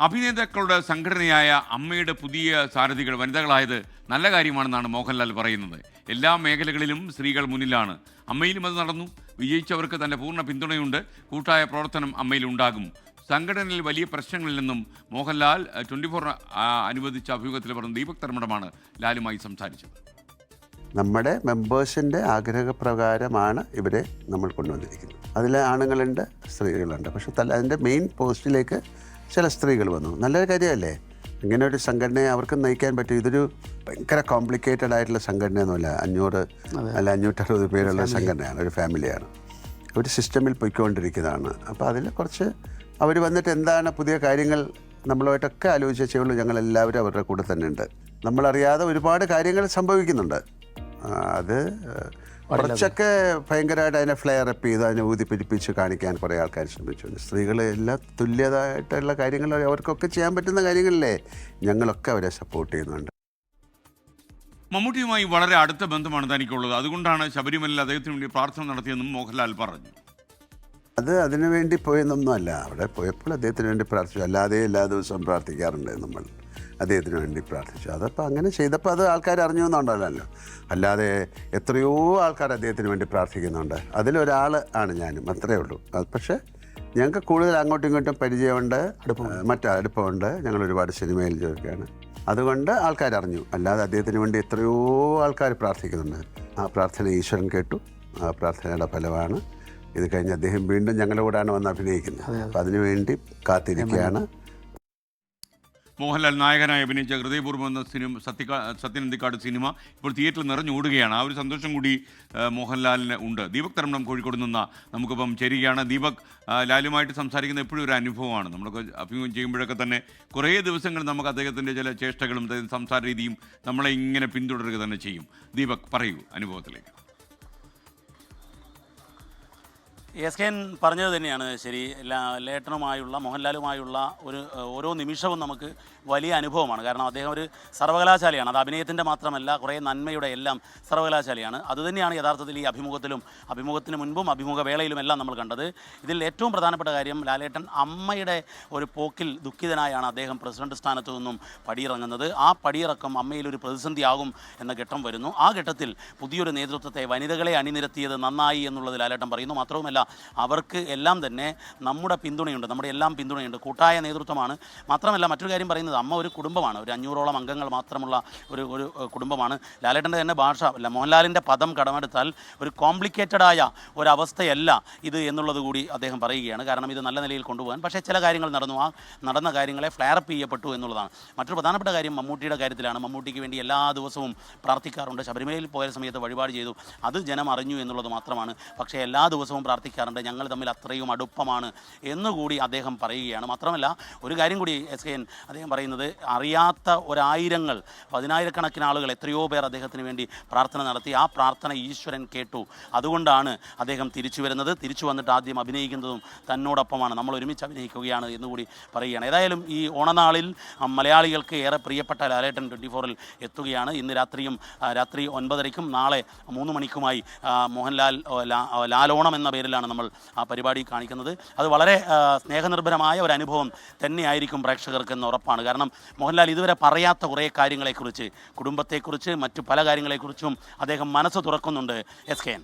അഭിനേതാക്കളുടെ സംഘടനയായ അമ്മയുടെ പുതിയ സാരഥികൾ വനിതകളായത് നല്ല കാര്യമാണെന്നാണ് മോഹൻലാൽ പറയുന്നത്. എല്ലാ മേഖലകളിലും സ്ത്രീകൾ മുന്നിലാണ്. അമ്മയിലും അത് നടന്നു. വിജയിച്ചവർക്ക് തന്റെ പൂർണ പിന്തുണയുണ്ട്. കൂട്ടായ പ്രവർത്തനം അമ്മയിൽ ഉണ്ടാകും. സംഘടനയിൽ വലിയ പ്രശ്നങ്ങളില്ലെന്നും മോഹൻലാൽ ട്വന്റി ഫോർ അനുവദിച്ച അഭിമുഖത്തിൽ പറഞ്ഞ ദീപക് തർമ്മടമാണ് ലാലുമായി സംസാരിച്ചത്. നമ്മുടെ മെമ്പേഴ്സിന്റെ ആഗ്രഹപ്രകാരമാണ് ഇവരെ നമ്മൾ കൊണ്ടുവന്നിരിക്കുന്നത്. അതിൽ ആണുങ്ങളുണ്ട് സ്ത്രീകളുണ്ട്. പക്ഷെ തല അതിന്റെ മെയിൻ പോസ്റ്റിലേക്ക് ചില സ്ത്രീകൾ വന്നു. നല്ലൊരു കാര്യമല്ലേ? ഇങ്ങനെ ഒരു സംഘടനയെ അവർക്ക് നയിക്കാൻ പറ്റും. ഇതൊരു ഭയങ്കര കോംപ്ലിക്കേറ്റഡ് ആയിട്ടുള്ള സംഘടനയൊന്നുമല്ല. അഞ്ഞൂറ് അല്ല അഞ്ഞൂറ്ററുപത് പേരുള്ള സംഘടനയാണ് ഒരു ഫാമിലിയാണ് ഒരു സിസ്റ്റമിൽ പൊയ്ക്കൊണ്ടിരിക്കുന്നതാണ്. അപ്പോൾ അതിൽ കുറച്ച് അവർ വന്നിട്ട് എന്താണ് പുതിയ കാര്യങ്ങൾ നമ്മളുമായിട്ടൊക്കെ ആലോചിച്ചേ ഉള്ളൂ ഞങ്ങൾ എല്ലാവരും അവരുടെ കൂടെ തന്നെ ഉണ്ട്. നമ്മളറിയാതെ ഒരുപാട് കാര്യങ്ങൾ സംഭവിക്കുന്നുണ്ട്. അത് കുറച്ചൊക്കെ ഭയങ്കരമായിട്ട് അതിനെ ഫ്ലെയർ അപ്പ് ചെയ്ത് അതിനെ ഊതിപ്പിടിപ്പിച്ച് കാണിക്കാൻ കുറേ ആൾക്കാർ ശ്രമിച്ചു സ്ത്രീകൾ എല്ലാ തുല്യതായിട്ടുള്ള കാര്യങ്ങൾ അവർക്കൊക്കെ ചെയ്യാൻ പറ്റുന്ന കാര്യങ്ങളല്ലേ? ഞങ്ങളൊക്കെ അവരെ സപ്പോർട്ട് ചെയ്യുന്നുണ്ട്. മമ്മൂട്ടിയുമായി വളരെ അടുത്ത ബന്ധമാണ് തനിക്കുള്ളത്. അതുകൊണ്ടാണ് ശബരിമലയിൽ അദ്ദേഹത്തിന് വേണ്ടി പ്രാർത്ഥന നടത്തിയെന്നും മോഹൻലാൽ പറഞ്ഞു. അത് അതിനു വേണ്ടി പോയെന്നൊന്നുമല്ല. അവിടെ പോയപ്പോൾ അദ്ദേഹത്തിന് വേണ്ടി പ്രാർത്ഥിച്ചു. അല്ലാതെ എല്ലാ ദിവസവും പ്രാർത്ഥിക്കാറുണ്ട് നമ്മൾ. അദ്ദേഹത്തിന് വേണ്ടി പ്രാർത്ഥിച്ചു. അതപ്പോൾ അങ്ങനെ ചെയ്തപ്പോൾ അത് ആൾക്കാർ അറിഞ്ഞു എന്നുണ്ടല്ലോ. അല്ലാതെ എത്രയോ ആൾക്കാർ അദ്ദേഹത്തിന് വേണ്ടി പ്രാർത്ഥിക്കുന്നുണ്ട്. അതിലൊരാൾ ആണ് ഞാനും അത്രയേ ഉള്ളൂ. അത് പക്ഷേ ഞങ്ങൾക്ക് കൂടുതൽ അങ്ങോട്ടും ഇങ്ങോട്ടും പരിചയമുണ്ട്. മറ്റേ അടുപ്പമുണ്ട്. ഞങ്ങൾ ഒരുപാട് സിനിമയിൽ ജോലിക്കാണ്. അതുകൊണ്ട് ആൾക്കാർ അറിഞ്ഞു. അല്ലാതെ അദ്ദേഹത്തിന് വേണ്ടി എത്രയോ ആൾക്കാർ പ്രാർത്ഥിക്കുന്നുണ്ട്. ആ പ്രാർത്ഥന ഈശ്വരൻ കേട്ടു. ആ പ്രാർത്ഥനയുടെ ഫലമാണ്. ഇത് കഴിഞ്ഞ് അദ്ദേഹം വീണ്ടും ഞങ്ങളുടെ കൂടെയാണ് വന്ന് അഭിനയിക്കുന്നത്. അപ്പം അതിനുവേണ്ടി കാത്തിരിക്കുകയാണ്. മോഹൻലാൽ നായകനായി അഭിനയിച്ച ഹൃദയപൂർവം എന്ന സിനിമ സത്യക സത്യനന്ദിക്കാട് സിനിമ ഇപ്പോൾ തിയേറ്ററിൽ നിറഞ്ഞോടുകയാണ് ആ ഒരു സന്തോഷം കൂടി മോഹൻലാലിന് ഉണ്ട്. ദീപക് തരമണം കോഴിക്കോട് നിന്ന് നമുക്കിപ്പം ചേരുകയാണ്. ദീപക് ലാലുമായിട്ട് സംസാരിക്കുന്ന എപ്പോഴും ഒരു അനുഭവമാണ്. നമ്മളൊക്കെ അഭിമുഖം ചെയ്യുമ്പോഴൊക്കെ തന്നെ കുറേ ദിവസങ്ങൾ നമുക്ക് അദ്ദേഹത്തിന്റെ ചില ചേഷ്ടകളും സംസാര രീതിയും നമ്മളെ ഇങ്ങനെ പിന്തുടരുക തന്നെ ചെയ്യും. ദീപക് പറയൂ അനുഭവത്തിലേക്ക്. എസ് കെ എൻ പറഞ്ഞത് തന്നെയാണ് ശരി. ലേട്ടനുമായുള്ള മോഹൻലാലുമായുള്ള ഒരു ഓരോ നിമിഷവും നമുക്ക് വലിയ അനുഭവമാണ്. കാരണം അദ്ദേഹം ഒരു സർവകലാശാലയാണ്. അത് അഭിനയത്തിന്റെ മാത്രമല്ല കുറേ നന്മയുടെ എല്ലാം സർവകലാശാലയാണ്. അതുതന്നെയാണ് യഥാർത്ഥത്തിൽ ഈ അഭിമുഖത്തിലും അഭിമുഖത്തിന് മുൻപും അഭിമുഖ വേളയിലും എല്ലാം നമ്മൾ കണ്ടത്. ഇതിൽ ഏറ്റവും പ്രധാനപ്പെട്ട കാര്യം ലാലേട്ടൻ അമ്മയുടെ ഒരു പോക്കിൽ ദുഃഖിതനായാണ് അദ്ദേഹം പ്രസിഡന്റ് സ്ഥാനത്തു നിന്നും പടിയിറങ്ങുന്നത്. ആ പടിയിറക്കം അമ്മയിൽ ഒരു പ്രതിസന്ധിയാകും എന്ന ഘട്ടം വരുന്നു. ആ ഘട്ടത്തിൽ പുതിയൊരു നേതൃത്വത്തെ വനിതകളെ അണിനിരത്തിയത് നന്നായി എന്നുള്ളത് ലാലേട്ടൻ പറയുന്നു. മാത്രവുമല്ല അവർക്ക് എല്ലാം തന്നെ നമ്മുടെ പിന്തുണയുണ്ട് നമ്മുടെ എല്ലാം പിന്തുണയുണ്ട്. കൂട്ടായ നേതൃത്വമാണ്. മാത്രമല്ല മറ്റൊരു കാര്യം പറയുന്നത് അമ്മ ഒരു കുടുംബമാണ്. ഒരു അഞ്ഞൂറോളം അംഗങ്ങൾ മാത്രമുള്ള ഒരു ഒരു കുടുംബമാണ്. ലാലേട്ടന്റെ തന്നെ ഭാഷ അല്ല മോഹൻലാലിന്റെ പദം കടമെടുത്താൽ ഒരു കോംപ്ലിക്കേറ്റഡ് കോംപ്ലിക്കേറ്റഡായ ഒരവസ്ഥയല്ല ഇത് എന്നുള്ളത് കൂടി അദ്ദേഹം പറയുകയാണ്. കാരണം ഇത് നല്ല നിലയിൽ കൊണ്ടുപോകാൻ. പക്ഷേ ചില കാര്യങ്ങൾ നടന്നു. ആ നടന്ന കാര്യങ്ങളെ ഫ്ലയറപ്പ് ചെയ്യപ്പെട്ടു എന്നുള്ളതാണ്. മറ്റൊരു പ്രധാനപ്പെട്ട കാര്യം മമ്മൂട്ടിയുടെ കാര്യത്തിലാണ്. മമ്മൂട്ടിക്ക് വേണ്ടി എല്ലാ ദിവസവും പ്രാർത്ഥിക്കാറുണ്ട്. ശബരിമലയിൽ പോയ സമയത്ത് വഴിപാട് ചെയ്തു. അത് ജനം അറിഞ്ഞു എന്നുള്ളത് മാത്രമാണ്. പക്ഷേ എല്ലാ ദിവസവും പ്രാർത്ഥിക്കാറുണ്ട് ഞങ്ങൾ തമ്മിൽ അത്രയും അടുപ്പമാണ് എന്നുകൂടി അദ്ദേഹം പറയുകയാണ്. മാത്രമല്ല ഒരു കാര്യം കൂടി എസ് കെ എൻ അദ്ദേഹം പറയുന്നത് അറിയാത്ത ഒരായിരങ്ങൾ പതിനായിരക്കണക്കിന് ആളുകൾ എത്രയോ പേർ അദ്ദേഹത്തിന് വേണ്ടി പ്രാർത്ഥന നടത്തി. ആ പ്രാർത്ഥന ഈശ്വരൻ കേട്ടു. അതുകൊണ്ടാണ് അദ്ദേഹം തിരിച്ചു വരുന്നത്. തിരിച്ചു വന്നിട്ട് ആദ്യം അഭിനയിക്കുന്നതും തന്നോടൊപ്പമാണ്. നമ്മൾ ഒരുമിച്ച് അഭിനയിക്കുകയാണ് എന്നുകൂടി പറയുകയാണ്. ഏതായാലും ഈ ഓണനാളിൽ മലയാളികൾക്ക് ഏറെ പ്രിയപ്പെട്ട ലാലേട്ടൻ ട്വന്റി ഫോറിൽ എത്തുകയാണ്. ഇന്ന് രാത്രിയും രാത്രി ഒൻപതരയ്ക്കും നാളെ മൂന്ന് മണിക്കുമായി മോഹൻലാൽ ലാലോണം എന്ന പേരിലാണ് നമ്മൾ ആ പരിപാടി കാണിക്കുന്നത്. അത് വളരെ സ്നേഹനിർഭരമായ ഒരു അനുഭവം തന്നെയായിരിക്കും പ്രേക്ഷകർക്ക് എന്ന് ഉറപ്പാണ്. കാരണം മോഹൻലാൽ ഇതുവരെ പറയാത്ത കുറേ കാര്യങ്ങളെക്കുറിച്ച് കുടുംബത്തെക്കുറിച്ച് മറ്റു പല കാര്യങ്ങളെക്കുറിച്ചും അദ്ദേഹം മനസ്സ് തുറക്കുന്നുണ്ട്. S K N.